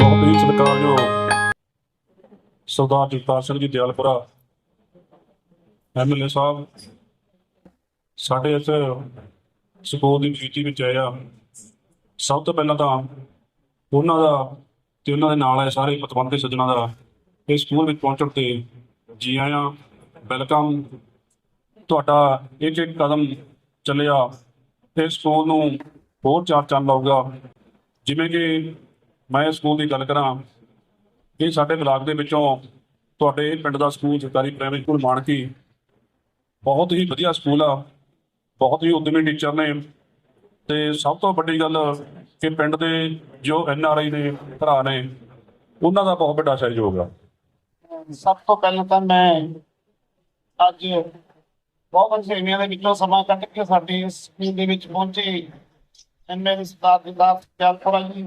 ਬਹੁਤ ਹੀ ਸਤਿਕਾਰਯੋਗ ਸਰਦਾਰ ਜਗਤਾਰ ਸਿੰਘ ਜੀ ਦਿਆਲਪੁਰਾ ਐਮਐਲਏ ਸਾਹਿਬ ਸਾਡੇ ਇਸ ਸਕੂਲ ਦੀ ਮੀਟਿੰਗ ਵਿੱਚ ਆਇਆ ਸਭ ਤੋਂ ਪਹਿਲਾਂ ਤਾਂ ਉਹਨਾਂ ਦਾ ਤੇ ਉਹਨਾਂ ਦੇ ਨਾਲ ਆਏ ਸਾਰੇ ਪਤਵੰਤੇ ਸੱਜਣਾ ਦਾ ਇਸ ਸਕੂਲ ਵਿੱਚ ਪਹੁੰਚਣ ਤੇ ਜੀ ਆਇਆਂ, ਵੈਲਕਮ। ਤੁਹਾਡਾ ਇੱਕ ਇੱਕ ਕਦਮ ਚੱਲਿਆ। ਤੇ ਸਕੂਲ ਨੂੰ ਹੋਰ ਚਾਰ ਚੰਨ ਲਾਊਗਾ। ਜਿਵੇਂ ਕਿ ਮੈਂ ਇਸ ਸਕੂਲ ਦੀ ਗੱਲ ਕਰਾਂ ਇਹ ਸਾਡੇ ਬਲਾਕ ਦੇ ਵਿੱਚੋਂ ਤੁਹਾਡੇ ਪਿੰਡ ਦਾ ਸਕੂਲ ਸਰਕਾਰੀ ਪ੍ਰਾਇਮਰੀ ਸਕੂਲ ਮਾਨਕੀ ਬਹੁਤ ਹੀ ਵਧੀਆ ਸਕੂਲ ਆ, ਬਹੁਤ ਹੀ ਉਦਮੀ ਟੀਚਰ ਨੇ ਤੇ ਸਭ ਤੋਂ ਵੱਡੀ ਗੱਲ ਕਿ ਪਿੰਡ ਦੇ ਜੋ ਐਨ ਆਰ ਆਈ ਦੇ ਭਰਾ ਨੇ, ਉਹਨਾਂ ਦਾ ਬਹੁਤ ਵੱਡਾ ਸਹਿਯੋਗ ਆ। ਸਭ ਤੋਂ ਪਹਿਲਾਂ ਤਾਂ ਮੈਂ ਅੱਜ ਬਹੁਤ ਸੇਵੀਆਂ ਦੇ ਵਿੱਚੋਂ ਸਮਾਂ ਕੱਢ ਕੇ ਸਾਡੇ ਸਕੂਲ ਦੇ ਵਿੱਚ ਪਹੁੰਚੇ। ਐਮਐਲ ਸਟਾਰ ਦੀ ਦਾਤ ਜੀ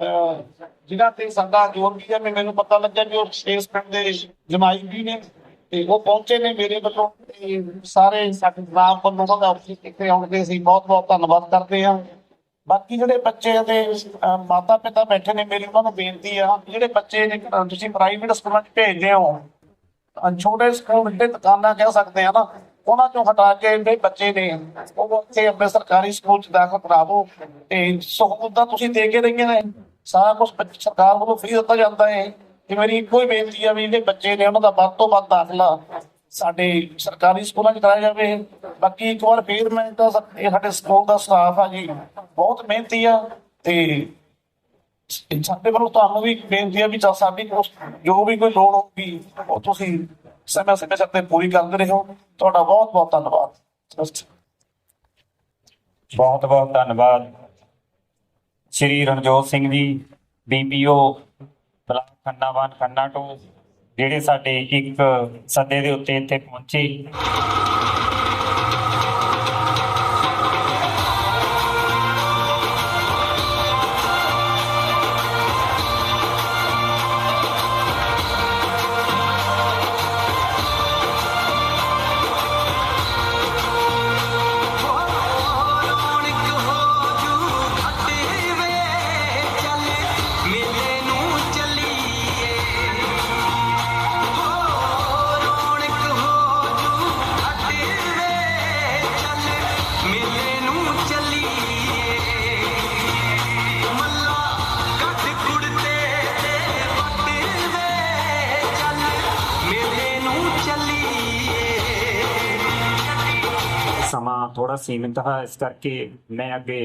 ਜਿਨ੍ਹਾਂ ਤੇ ਸਾਡਾ ਜੋਰ ਵੀ ਹੈ ਮੈਨੂੰ ਪਤਾ ਲੱਗਿਆ ਕਿ ਉਹ ਇਸ ਪਿੰਡ ਦੇ ਜਮਾਈ ਵੀ ਨੇ ਤੇ ਉਹ ਪਹੁੰਚੇ ਨੇ ਮੇਰੇ ਵੱਲੋਂ ਸਾਰੇ ਸਾਡੇ ਨਾਮ ਵੱਲੋਂ ਉਹਨਾਂ ਦਾ ਉੱਥੇ ਇੱਥੇ ਆਉਣ ਅਸੀਂ ਬਹੁਤ ਬਹੁਤ ਧੰਨਵਾਦ ਕਰਦੇ ਹਾਂ। ਬਾਕੀ ਜਿਹੜੇ ਬੱਚੇ ਦੇ ਮਾਤਾ ਪਿਤਾ ਬੈਠੇ ਨੇ, ਮੇਰੀ ਉਹਨਾਂ ਨੂੰ ਬੇਨਤੀ ਆ, ਜਿਹੜੇ ਬੱਚੇ ਨੇ ਤੁਸੀਂ ਪ੍ਰਾਈਵੇਟ ਸਕੂਲਾਂ 'ਚ ਭੇਜਦੇ ਹੋ ਛੋਟੇ ਸਕੂਲ ਜਿਹੜੇ ਦੁਕਾਨਾਂ ਕਹਿ ਸਕਦੇ ਆ ਨਾ ਉਹਨਾਂ ਚੋਂ ਹਟਾ ਕੇ ਜਿਹੜੇ ਬੱਚੇ ਨੇ ਉਹ ਇੱਥੇ ਆਪਣੇ ਸਰਕਾਰੀ ਸਕੂਲ 'ਚ ਦਾਖਲ ਕਰਾਵੋ ਤੇ ਸਹੂਲਤਾਂ ਤੁਸੀਂ ਦੇ ਕੇ ਰਹੀਆਂ ਨੇ। ਸਾਰਾ ਕੁਝ ਸਰਕਾਰ ਵੱਲੋਂ ਫ੍ਰੀ ਦਿੱਤਾ ਜਾਂਦਾ ਹੈ ਤੇ ਮੇਰੀ ਇੱਕੋ ਹੀ ਬੇਨਤੀ ਆ ਵੀ ਜਿਹੜੇ ਬੱਚੇ ਨੇ ਉਹਨਾਂ ਦਾ ਵੱਧ ਤੋਂ ਵੱਧ ਦਾਖਲਾ ਸਾਡੇ ਸਰਕਾਰੀ ਸਕੂਲਾਂ 'ਚ ਕਰਾਇਆ ਜਾਵੇ। ਬਾਕੀ ਇੱਕ ਵਾਰ ਫੇਰ ਮੈਂ ਤਾਂ ਇਹ ਸਾਡੇ ਸਕੂਲ ਦਾ ਸਟਾਫ ਆ ਜੀ, ਬਹੁਤ ਮਿਹਨਤੀ ਆ ਤੇ ਸਾਡੇ ਵੱਲੋਂ ਤੁਹਾਨੂੰ ਵੀ ਬੇਨਤੀ ਆ ਵੀ ਸਾਡੀ ਉਸ- ਜੋ ਵੀ ਕੋਈ ਲੋੜ ਹੋਊਗੀ, ਉਹ ਤੁਸੀਂ ਸਮੇਂ ਸਮੇਂ ਸਿਰ ਤੇ ਪੂਰੀ ਕਰਦੇ ਰਹੋ ਤੁਹਾਡਾ ਬਹੁਤ ਬਹੁਤ ਧੰਨਵਾਦ। ਬਹੁਤ ਬਹੁਤ ਧੰਨਵਾਦ। ਸ਼੍ਰੀ ਰਣਜੋਤ ਸਿੰਘ ਜੀ ਬੀਪੀਓ ਬਲਾਕ ਖੰਨਾਵਾਨ ਖੰਨਾ ਤੋਂ ਜਿਹੜੇ ਸਾਡੇ ਇੱਕ ਸੱਦੇ ਦੇ ਉੱਤੇ ਇੱਥੇ ਪਹੁੰਚੇ। ਸੀਮਿਤ ਹਾਂ ਇਸ ਕਰਕੇ ਮੈਂ ਅੱਗੇ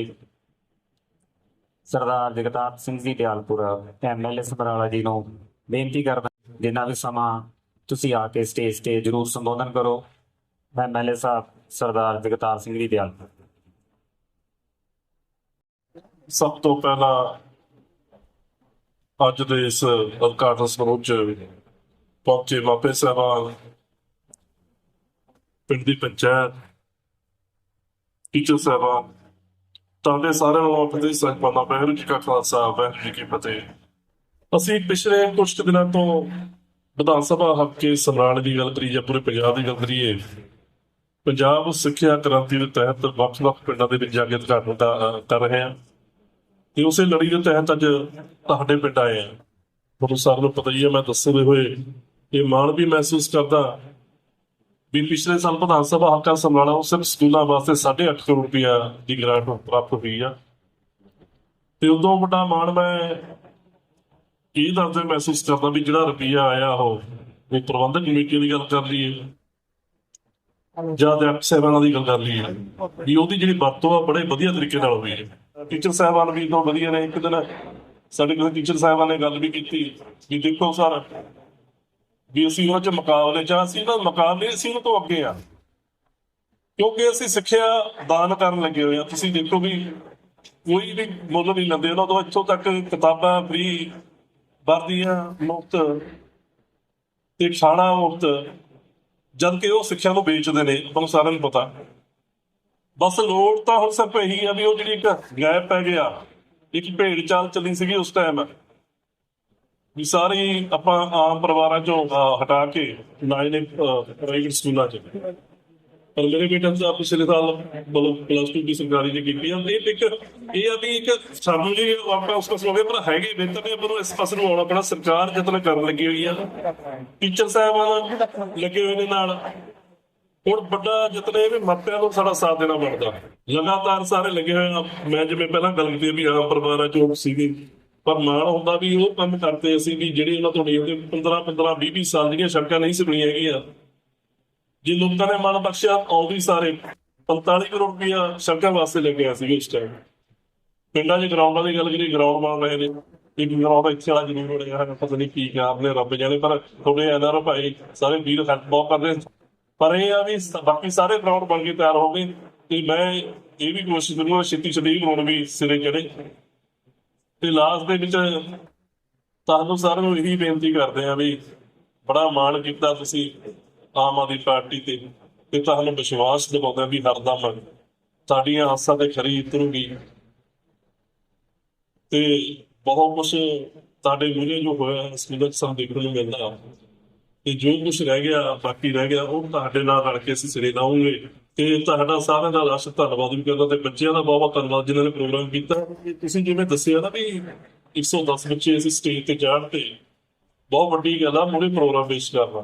ਸਰਦਾਰ ਜਗਤਾਰ ਸਿੰਘ ਜੀ ਦਿਆਲਪੁਰਾ ਐਮਐਲਏ ਸਮਰਾਲਾ ਜੀ ਨੂੰ ਬੇਨਤੀ ਕਰਦਾ ਜਿੰਨਾ ਵੀ ਸਮਾਂ ਤੁਸੀਂ ਆ ਕੇ ਸਟੇਜ ਤੇ ਜਰੂਰ ਸੰਬੋਧਨ ਕਰੋ। ਐਮਐਲਏ ਸਾਹਿਬ, ਸਰਦਾਰ ਜਗਤਾਰ ਸਿੰਘ ਜੀ ਦਿਆਲਪੁਰਾ। ਸਭ ਤੋਂ ਪਹਿਲਾਂ ਅੱਜ ਦੇ ਇਸ ਉਦਘਾਟਨ ਸਮਾਰੋਹ 'ਚ ਪਹੁੰਚੇ ਮਾਪੇ ਸਾਹਿਬਾਨ, ਪਿੰਡ ਦੀ ਪੰਚਾਇਤ ਟੀਚਰ ਸਾਹਿਬਾਨ ਤੁਹਾਡੇ ਸਾਰਿਆਂ ਨੂੰ ਆਪਣੇ ਸਹਿਬਾਨ ਦਾ ਜੀ ਕਾ ਖਾਲਸਾ ਵਾਹਿਗੁਰੂ ਜੀ ਕੀ ਫਤਿਹ। ਅਸੀਂ ਪਿਛਲੇ ਕੁਝ ਦਿਨਾਂ ਤੋਂ ਵਿਧਾਨ ਸਭਾ ਹਲਕੇ ਸਮਰਾਲੇ ਦੀ ਗੱਲ ਕਰੀ ਜਾਂ ਪੂਰੇ ਪੰਜਾਬ ਦੀ ਗੱਲ ਕਰੀਏ ਪੰਜਾਬ ਸਿੱਖਿਆ ਕ੍ਰਾਂਤੀ ਦੇ ਤਹਿਤ ਵੱਖ-ਵੱਖ ਪਿੰਡਾਂ ਦੇ ਵਿੱਚ ਜਾ ਕੇ ਉਦਘਾਟਨ ਦਾ, ਕਰ ਰਹੇ ਹਾਂ। ਤੇ ਉਸੇ ਲੜੀ ਦੇ ਤਹਿਤ ਅੱਜ ਤੁਹਾਡੇ ਪਿੰਡ ਆਏ ਆ ਤੁਹਾਨੂੰ ਸਾਰਿਆਂ ਨੂੰ ਪਤਾ ਹੀ ਹੈ ਮੈਂ ਦੱਸਦੇ ਹੋਏ ਇਹ ਮਾਣ ਵੀ ਮਹਿਸੂਸ ਕਰਦਾ ਵੀ ਪਿਛਲੇ ਸਾਲ ਵਿਧਾਨ ਸਭਾ ਹਲਕਾ ਸਮਰਾਲਾ ਉਹ ਸਿਰਫ ਸਕੂਲਾਂ ਵਾਸਤੇ 8.5 ਕਰੋੜ ਰੁਪਇਆ ਦੀ ਗ੍ਰਾਂਟ ਪ੍ਰਾਪਤ ਹੋਈ ਆ। ਤੇ ਉਦੋਂ ਵੱਡਾ ਮਾਣ ਮੈਂ ਇਹ ਦੱਸਦੇ ਮਹਿਸੂਸ ਕਰਦਾ ਵੀ ਜਿਹੜਾ ਰੁਪਈਆ ਆਇਆ ਉਹ ਉਹ ਪ੍ਰਬੰਧਕ ਕਮੇਟੀ ਦੀ ਗੱਲ ਕਰ ਲਈਏ ਜਾਂ ਅਧਿਆਪਕ ਸਾਹਿਬਾਨਾਂ ਦੀ ਗੱਲ ਕਰ ਲਈਏ ਵੀ ਉਹਦੀ ਜਿਹੜੀ ਵਰਤੋਂ ਆ ਬੜੇ ਵਧੀਆ ਤਰੀਕੇ ਨਾਲ ਹੋਈ ਹੈ। ਟੀਚਰ ਸਾਹਿਬਾਨ ਵੀ ਤੋਂ ਵਧੀਆ ਨੇ। ਇੱਕ ਦਿਨ ਸਾਡੇ ਕੋਲ ਟੀਚਰ ਸਾਹਿਬਾਨ ਨੇ ਗੱਲ ਵੀ ਕੀਤੀ ਵੀ ਦੇਖੋ ਸਰ ਵੀ ਅਸੀਂ ਉਹਨਾਂ ਚ ਮੁਕਾਬਲੇ ਚ ਅਸੀਂ ਨਾ ਮੁਕਾਬਲੇ ਅਸੀਂ ਉਹਨਾਂ ਤੋਂ ਅੱਗੇ ਆ। ਕਿਉਂਕਿ ਅਸੀਂ ਸਿੱਖਿਆ ਦਾਨ ਕਰਨ ਲੱਗੇ ਹੋਏ ਆ। ਤੁਸੀਂ ਦੇਖੋ ਵੀ ਕੋਈ ਵੀ ਮੁੱਲ ਨਹੀਂ ਲੈਂਦੇ। ਉਹਨਾਂ ਤੋਂ ਇੱਥੋਂ ਤੱਕ ਕਿਤਾਬਾਂ ਫ੍ਰੀ ਵਰਦੀਆਂ, ਮੁਫਤ ਤੇ ਖਾਣਾ ਮੁਫਤ, ਜਦ ਕਿ ਉਹ ਸਿੱਖਿਆ ਨੂੰ ਵੇਚਦੇ ਨੇ ਤੁਹਾਨੂੰ ਸਾਰਿਆਂ ਨੂੰ ਪਤਾ। ਬਸ ਲੋੜ ਤਾਂ ਹੁਣ ਸਿਰਫ ਇਹੀ ਆ ਵੀ ਉਹ ਜਿਹੜੀ ਇੱਕ ਗੈਪ ਪੈ ਗਿਆ, ਇੱਕ ਭੇਡ ਚਾਲ ਚੱਲੀ ਸੀਗੀ ਉਸ ਟਾਈਮ ਵੀ ਸਾਰੇ ਆਪਾਂ ਆਮ ਪਰਿਵਾਰਾਂ ਚੋਂ ਹਟਾ ਕੇ ਲਾਏ ਨੇ ਪ੍ਰਾਈਵੇਟ ਸਕੂਲਾਂ 'ਚ। ਪਰ ਮੇਰੇ ਬੇਟੇ ਨੇ ਪਿਛਲੇ ਸਾਲ ਮਤਲਬ ਪਲੱਸ 2 ਦੀ ਸਰਕਾਰੀ ਦੀ ਕੀਤੀ ਆ। ਇਹ ਇੱਕ, ਇਹ ਆ ਵੀ ਇੱਕ ਸਾਨੂੰ ਜੀ ਆਪਾਂ ਉਸ ਪਾਸੇ ਹੋ ਪਰ ਹੈਗੇ ਬਿਹਤਰ ਨੇ ਆਪਾਂ ਨੂੰ ਇਸ ਪਾਸੇ ਨੂੰ ਆਉਣਾ ਪੈਣਾ। ਸਰਕਾਰ ਯਤਨ ਕਰਨ ਲੱਗੀ ਹੋਈ ਆ। ਟੀਚਰ ਸਾਹਿਬਾਨ ਲੱਗੇ ਹੋਏ ਨੇ ਨਾਲ। ਹੁਣ ਵੱਡਾ ਯਤਨ ਵੀ ਮਾਪਿਆਂ ਨੂੰ ਸਾਡਾ ਸਾਥ ਦੇਣਾ ਬਣਦਾ। ਲਗਾਤਾਰ ਸਾਰੇ ਲੱਗੇ ਹੋਏ ਮੈਂ ਜਿਵੇਂ ਪਹਿਲਾਂ ਗੱਲ ਕੀਤੀ ਵੀ ਆਮ ਪਰਿਵਾਰਾਂ ਚੋਂ ਸੀਗੇ। ਪਰ ਮਾਣ ਹੁੰਦਾ ਵੀ ਉਹ ਕੰਮ ਕਰਦੇ ਅਸੀਂ ਵੀ ਜਿਹੜੇ ਉਹਨਾਂ ਤੋਂ ਨੀਂਦੇ 15 15 20 20 ਸਾਲ ਦੀਆਂ ਸੜਕਾਂ ਨਹੀਂ ਸੀ ਬਣੀਆਂ ਹੈਗੀਆਂ। ਜੇ ਲੋਕਾਂ ਨੇ ਮਨ ਬਖਸ਼ਿਆ ਆਉਂਦੀ ਸਾਰੇ 45 ਕਰੋੜ ਰੁਪਇਆ ਸੜਕਾਂ ਵਾਸਤੇ ਲੱਗਿਆ ਸੀ ਉਸ ਟਾਈਮ ਪਿੰਡਾਂ 'ਚ ਗਰਾਊਂਡਾਂ ਦੀ ਗੱਲ ਕਰੀ ਗਰਾਊਂਡ ਬਣ ਰਹੇ ਨੇ। ਇੱਕ ਗਰਾਊਂਡ ਇੱਥੇ ਵਾਲਾ ਜ਼ਰੂਰ ਬਣਿਆ ਹੈ ਪਤਾ ਨਹੀਂ ਕੀ ਕਾਰਨ ਰੱਬ ਜਾਣੇ, ਪਰ ਥੋੜੇ ਐਨਆਰ ਭਾਈ ਸਾਰੇ ਵੀਰ ਹੈਲਪ ਬਹੁਤ ਕਰਦੇ ਨੇ। ਪਰ ਇਹ ਆ ਵੀ ਬਾਕੀ ਸਾਰੇ ਗਰਾਊਂਡ ਬਣ ਕੇ ਤਿਆਰ ਹੋ ਗਏ। ਤੇ ਮੈਂ ਇਹ ਵੀ ਕੋਸ਼ਿਸ਼ ਕਰੂੰਗਾ ਛੇਤੀ ਛੇਤੀ ਗਰਾਊਂਡ ਵੀ ਸਿਰੇ ਚੜੇ ਤੇ ਲਾਸਟ ਦੇ ਵਿੱਚ ਤੁਹਾਨੂੰ ਸਾਰਿਆਂ ਨੂੰ ਇਹੀ ਬੇਨਤੀ ਕਰਦੇ ਆ ਵੀ ਬੜਾ ਮਾਣ ਕੀਤਾ ਤੁਸੀਂ ਆਮ ਆਦਮੀ ਪਾਰਟੀ ਤੇ ਤੇ ਤੁਹਾਨੂੰ ਵਿਸ਼ਵਾਸ ਦਿਵਾਉਂਦਾ ਵੀ ਹਰਦਮ ਸਾਡੀਆਂ ਆਸਾਂ ਤੇ ਖਰੀ ਉਤਰੂਗੀ। ਤੇ ਬਹੁਤ ਕੁਝ ਤੁਹਾਡੇ ਮੂਹਰੇ ਜੋ ਹੋਇਆ ਹੈ ਸਾਹਿਬ ਦੇਖਣ ਨੂੰ ਮਿਲਦਾ। ਤੇ ਜੋ ਕੁਝ ਰਹਿ ਗਿਆ, ਬਾਕੀ ਰਹਿ ਗਿਆ, ਉਹ ਤੁਹਾਡੇ ਨਾਲ ਰਲ ਕੇ ਅਸੀਂ ਸਿਰੇ ਲਾਉਂਗੇ। ਤੇ ਤੁਹਾਡਾ ਸਾਰਿਆਂ ਦਾ ਲਾਸ਼ ਧੰਨਵਾਦ ਵੀ ਕਰਦਾ ਤੇ ਬੱਚਿਆਂ ਦਾ ਬਹੁਤ ਬਹੁਤ ਧੰਨਵਾਦ ਜਿਨ੍ਹਾਂ ਨੇ ਪ੍ਰੋਗਰਾਮ ਕੀਤਾ। ਤੇ ਤੁਸੀਂ ਜਿਵੇਂ ਦੱਸਿਆ ਨਾ ਵੀ 110 ਬੱਚੇ ਅਸੀਂ ਸਟੇਜ ਤੇ ਜਾਣ ਤੇ ਬਹੁਤ ਵੱਡੀ ਗੱਲ ਆ ਮੂਹਰੇ ਪ੍ਰੋਗਰਾਮ ਪੇਸ਼ ਕਰਨਾ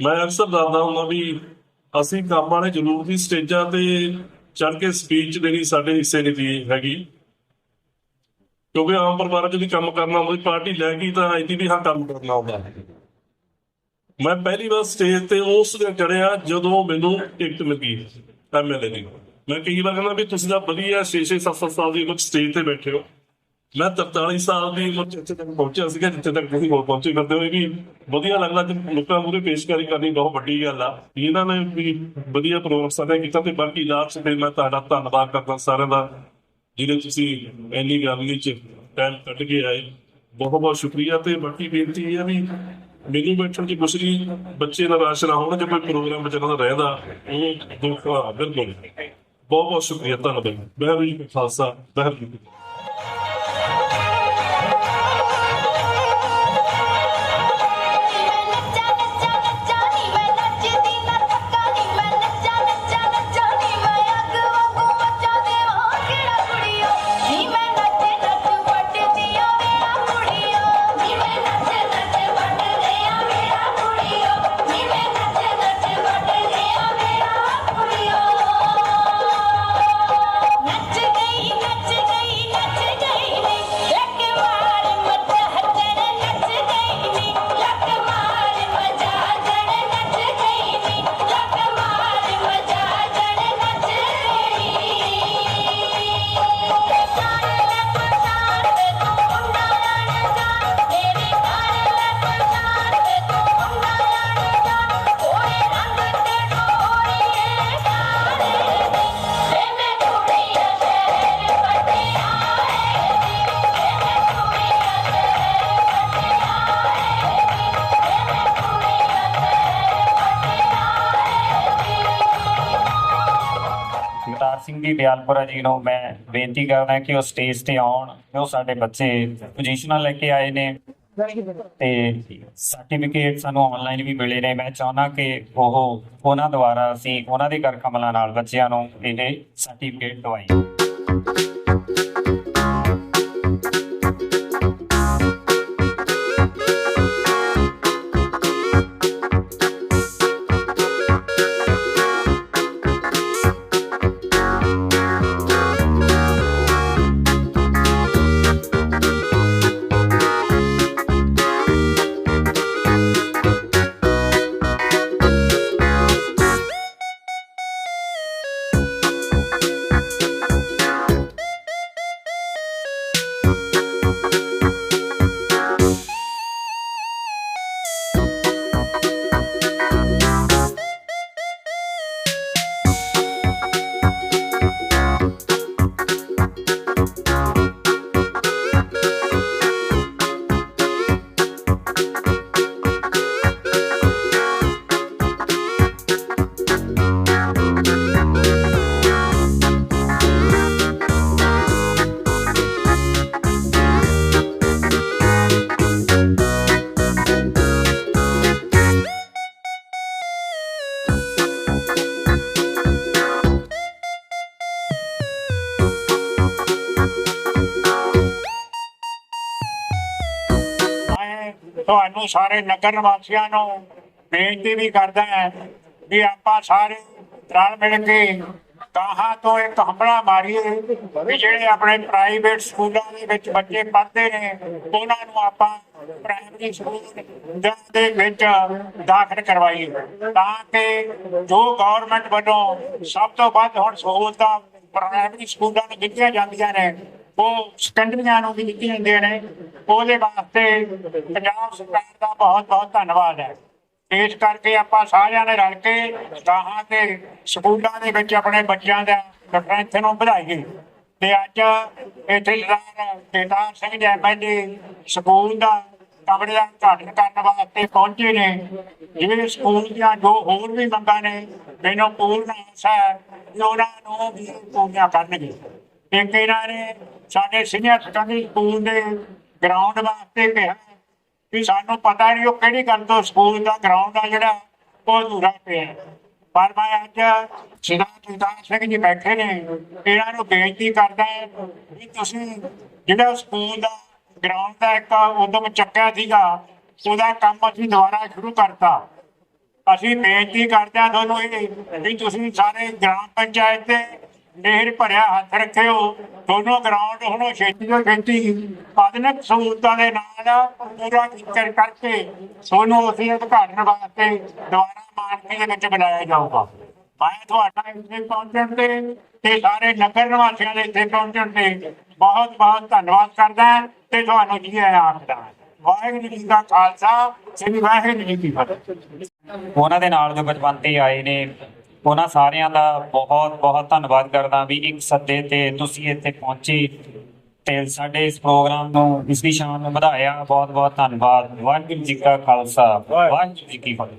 ਮੈਂ ਅਕਸਰ ਦੱਸਦਾ ਹੁੰਦਾ ਵੀ ਅਸੀਂ ਕੰਮ ਵਾਲੇ ਜ਼ਰੂਰ ਦੀ ਸਟੇਜਾਂ ਤੇ ਚੜ ਕੇ ਸਪੀਚ ਦੇਣੀ ਸਾਡੇ ਹਿੱਸੇ ਨਹੀਂ ਦੀ ਹੈਗੀ। ਕਿਉਂਕਿ ਆਮ ਪਰਿਵਾਰਾਂ 'ਚ ਵੀ ਕੰਮ ਕਰਨਾ ਹੁੰਦਾ ਪਾਰਟੀ ਲੈ ਗਈ ਤਾਂ ਇਹਦੀ ਵੀ ਹਾਂ ਕੰਮ ਕਰਨਾ ਹੁੰਦਾ। ਮੈਂ ਪਹਿਲੀ ਵਾਰ ਸਟੇਜ ਤੇ ਉਸ ਦਿਨ ਚੜਿਆ ਜਦੋਂ ਮੈਨੂੰ ਟਿਕਟ ਲੱਗੀ ਐਮਐਲਏ ਦੀ। ਮੈਂ ਕਈ ਵਾਰ ਕਹਿੰਦਾ ਵੀ ਤੁਸੀਂ ਤਾਂ ਵਧੀਆ 6-6 7-7 ਸਾਲ ਦੀ ਉਮਰ ਸਟੇਜ ਤੇ ਬੈਠੇ ਹੋ। ਮੈਂ 43 ਸਾਲ ਦੀ ਉਮਰ 'ਚ ਇੱਥੇ ਤੱਕ ਪਹੁੰਚਿਆ ਸੀਗਾ, ਜਿੱਥੇ ਤੱਕ ਤੁਸੀਂ ਹੋਰ ਪਹੁੰਚੇ ਕਰਦੇ ਹੋਏ ਵੀ ਵਧੀਆ ਲੱਗਦਾ ਕਿ ਲੋਕਾਂ ਮੂਹਰੇ ਪੇਸ਼ਕਾਰੀ ਕਰਨੀ ਬਹੁਤ ਵੱਡੀ ਗੱਲ ਆ। ਇਹਨਾਂ ਨੇ ਵੀ ਵਧੀਆ ਪ੍ਰੋਗਰਾਮ ਸਾਡਾ ਕੀਤਾ ਤੇ ਬਾਕੀ ਲਾਸਟ ਤੇ ਮੈਂ ਤੁਹਾਡਾ ਧੰਨਵਾਦ ਕਰਦਾ ਸਾਰਿਆਂ ਦਾ, ਜਿਹਨੇ ਤੁਸੀਂ ਇੰਨੀ ਗਰਮੀ 'ਚ ਟਾਈਮ ਕੱਢ ਕੇ ਆਏ। ਬਹੁਤ ਬਹੁਤ ਸ਼ੁਕਰੀਆ ਤੇ ਬਾਕੀ ਬੇਨਤੀ ਇਹ ਆ ਵੀ ਮੈਨੂੰ ਬੈਠਣ ਦੀ ਕੁਛ ਨਹੀਂ ਬੱਚੇ ਨਿਰਾਸ਼ ਨਾ ਹੋਣ ਜੇ ਕੋਈ ਪ੍ਰੋਗਰਾਮ ਬੱਚਿਆਂ ਦਾ ਰਹਿੰਦਾ, ਉਹ ਦੁੱਖ ਆ ਬਿਲਕੁਲ। ਬਹੁਤ ਬਹੁਤ ਸ਼ੁਕਰੀਆ ਧੰਨਵਾਦ। ਵਾਹਿਗੁਰੂ ਜੀ ਕਾ ਖਾਲਸਾ ਵਾਹਿਗੁਰੂ ਜੀ ਸ਼ਹਿਰ ਸਿੰਘ ਜੀ ਦਿਆਲਪੁਰਾ ਜੀ ਨੂੰ ਮੈਂ ਬੇਨਤੀ ਕਰਦਾ ਕਿ ਉਹ ਸਟੇਜ ਤੇ ਆਉਣ ਕਿ ਸਾਡੇ ਬੱਚੇ ਪੋਜੀਸ਼ਨਾਂ ਲੈ ਕੇ ਆਏ ਨੇ। ਤੇ ਸਰਟੀਫਿਕੇਟ ਸਾਨੂੰ ਆਨਲਾਈਨ ਵੀ ਮਿਲੇ ਨੇ। ਮੈਂ ਚਾਹੁੰਦਾ ਕਿ ਉਹ ਉਹਨਾਂ ਦੁਆਰਾ ਅਸੀਂ ਉਹਨਾਂ ਦੇ ਕਰ ਕਮਲਾਂ ਨਾਲ ਬੱਚਿਆਂ ਨੂੰ ਇਹ ਸਰਟੀਫਿਕੇਟ ਦਵਾਈਏ ਤੁਹਾਨੂੰ ਸਾਰੇ ਨਗਰ ਨਿਵਾਸੀਆਂ ਨੂੰ ਬੇਨਤੀ ਵੀ ਕਰਦਾ ਹੈ ਵੀ ਆਪਾਂ ਸਾਰੇ ਰਲ ਮਿਲ ਕੇ ਗਾਹਾਂ ਤੋਂ ਇੱਕ ਹੰਬੜਾ ਮਾਰੀਏ ਵੀ ਜਿਹੜੇ ਆਪਣੇ ਪ੍ਰਾਈਵੇਟ ਸਕੂਲਾਂ ਦੇ ਵਿੱਚ ਬੱਚੇ ਪੜ੍ਹਦੇ ਨੇ, ਉਹਨਾਂ ਨੂੰ ਆਪਾਂ ਪ੍ਰਾਇਮਰੀ ਸਕੂਲ ਦੇ ਵਿੱਚ ਦਾਖਲ ਕਰਵਾਈਏ। ਤਾਂ ਕਿ ਜੋ ਗਵਰਨਮੈਂਟ ਵੱਲੋਂ ਸਭ ਤੋਂ ਵੱਧ ਹੁਣ ਸਹੂਲਤਾਂ ਪ੍ਰਾਇਮਰੀ ਸਕੂਲਾਂ ਨੂੰ ਦਿੱਤੀਆਂ ਜਾਂਦੀਆਂ ਨੇ ਉਹ ਸੈਕੰਡਰੀਆਂ ਨੂੰ ਵੀ ਦਿੱਤੀਆਂ ਜਾਂਦੀਆਂ ਨੇ, ਉਹਦੇ ਵਾਸਤੇ ਪੰਜਾਬ ਸਰਕਾਰ ਦਾ ਬਹੁਤ ਬਹੁਤ ਧੰਨਵਾਦ ਹੈ। ਇਸ ਕਰਕੇ ਆਪਾਂ ਸਾਰਿਆਂ ਨੇ ਰਲ ਕੇ ਗਾਹਾਂ ਤੇ ਸਕੂਲਾਂ ਦੇ ਵਿੱਚ ਆਪਣੇ ਬੱਚਿਆਂ ਦਾ ਸਟਰੈਂਥ ਨੂੰ ਵਧਾਈਏ। ਤੇ ਅੱਜ ਇੱਥੇ ਸਰਦਾਰ ਕੇਦਾਰ ਸਿੰਘ ਜੀ ਐਮਐਲਏ ਸਕੂਲ ਦਾ ਕਮਰੇ ਦਾ ਉਦਘਾਟਨ ਕਰਨ ਵਾਸਤੇ ਪਹੁੰਚੇ ਨੇ। ਜਿਵੇਂ ਸਕੂਲ ਦੀਆਂ ਜੋ ਹੋਰ ਵੀ ਮੰਗਾਂ ਨੇ, ਮੈਨੂੰ ਪੂਰਨ ਆਸਾ ਹੈ ਕਿ ਉਹਨਾਂ ਨੂੰ ਵੀ ਪੂਰੀਆਂ ਕਰਨਗੇ। ਇੱਕ ਇਹਨਾਂ ਨੇ ਸਾਡੇ ਸੀਨੀਅਰ ਸੈਕੰਡਰੀ ਸਕੂਲ ਦੇ ਗਰਾਊਂਡ ਵਾਸਤੇ ਕਿਹਾ ਕਿ ਸਾਨੂੰ ਪਤਾ ਨਹੀਂ ਉਹ ਕਿਹੜੀ ਗੱਲ ਤੋਂ ਸਕੂਲ ਦਾ ਗਰਾਊਂਡ ਆ ਜਿਹੜਾ, ਉਹ ਅਧੂਰਾ ਪਿਆ ਪਰ ਮੈਂ ਅੱਜ ਸਰਦਾਰ ਜਗਤਾਰ ਸਿੰਘ ਜੀ ਬੈਠੇ ਨੇ, ਇਹਨਾਂ ਨੂੰ ਬੇਨਤੀ ਕਰਦਾ ਹੈ ਵੀ ਤੁਸੀਂ ਜਿਹੜਾ ਸਕੂਲ ਦਾ ਗਰਾਊਂਡ ਦਾ ਇੱਕ ਉਦਮ ਚੱਕਿਆ ਸੀਗਾ, ਉਹਦਾ ਕੰਮ ਅਸੀਂ ਦੁਬਾਰਾ ਸ਼ੁਰੂ ਕਰਤਾ। ਅਸੀਂ ਬੇਨਤੀ ਕਰਦੇ ਹਾਂ ਤੁਹਾਨੂੰ ਇਹ ਵੀ ਤੁਸੀਂ ਸਾਰੇ ਗ੍ਰਾਮ ਪੰਚਾਇਤ ਦੇ ਨਹਿਰ ਭਰਿਆ ਹੱਥ ਰੱਖਿਓ। ਦੋਨੋਂ ਗਰਾਊਂਡ ਹੁਣ ਛੇਤੀ ਤੋਂ ਛੇਤੀ ਆਧੁਨਿਕ ਸਹੂਲਤਾਂ ਦੇ ਨਾਲ ਪੂਰਾ ਕਰ ਕਰਕੇ ਤੁਹਾਨੂੰ ਅਸੀਂ ਉਦਘਾਟਨ ਵਾਸਤੇ ਦੁਬਾਰਾ ਮਾਨਕੀ ਦੇ ਵਿੱਚ ਬੁਲਾਇਆ ਜਾਊਗਾ। ਮੈਂ ਤੁਹਾਡਾ ਇੱਥੇ ਪਹੁੰਚਣ ਤੇ ਤੇ ਸਾਰੇ ਨਗਰ ਨਿਵਾਸੀਆਂ ਦੇ ਇੱਥੇ ਪਹੁੰਚਣ ਤੇ ਬਹੁਤ ਬਹੁਤ ਧੰਨਵਾਦ ਕਰਦਾ ਤੇ ਤੁਹਾਨੂੰ ਜੀ ਆਇਆਂ ਆਖਦਾ ਵਾਹਿਗੁਰੂ ਜੀ ਦਾ ਖਾਲਸਾ, ਸ੍ਰੀ ਵਾਹਿਗੁਰੂ ਜੀ ਕੀ ਫਤਿਹ। ਉਹਨਾਂ ਦੇ ਨਾਲ ਜੋ ਬਚਪੰਤੇ ਆਏ ਨੇ ਉਹਨਾਂ ਸਾਰਿਆਂ ਦਾ ਬਹੁਤ ਬਹੁਤ ਧੰਨਵਾਦ ਕਰਦਾ ਵੀ ਇੱਕ ਸੱਦੇ ਤੇ ਤੁਸੀਂ ਇੱਥੇ ਪਹੁੰਚੇ ਤੇ ਸਾਡੇ ਇਸ ਪ੍ਰੋਗਰਾਮ ਨੂੰ ਇਸ ਦੀ ਸ਼ਾਨ ਨੂੰ ਵਧਾਇਆ। ਬਹੁਤ ਬਹੁਤ ਧੰਨਵਾਦ। ਵਾਹਿਗੁਰੂ ਜੀ ਕਾ ਖਾਲਸਾ। ਵਾਹਿਗੁਰੂ ਜੀ ਕੀ ਫਤਿਹ।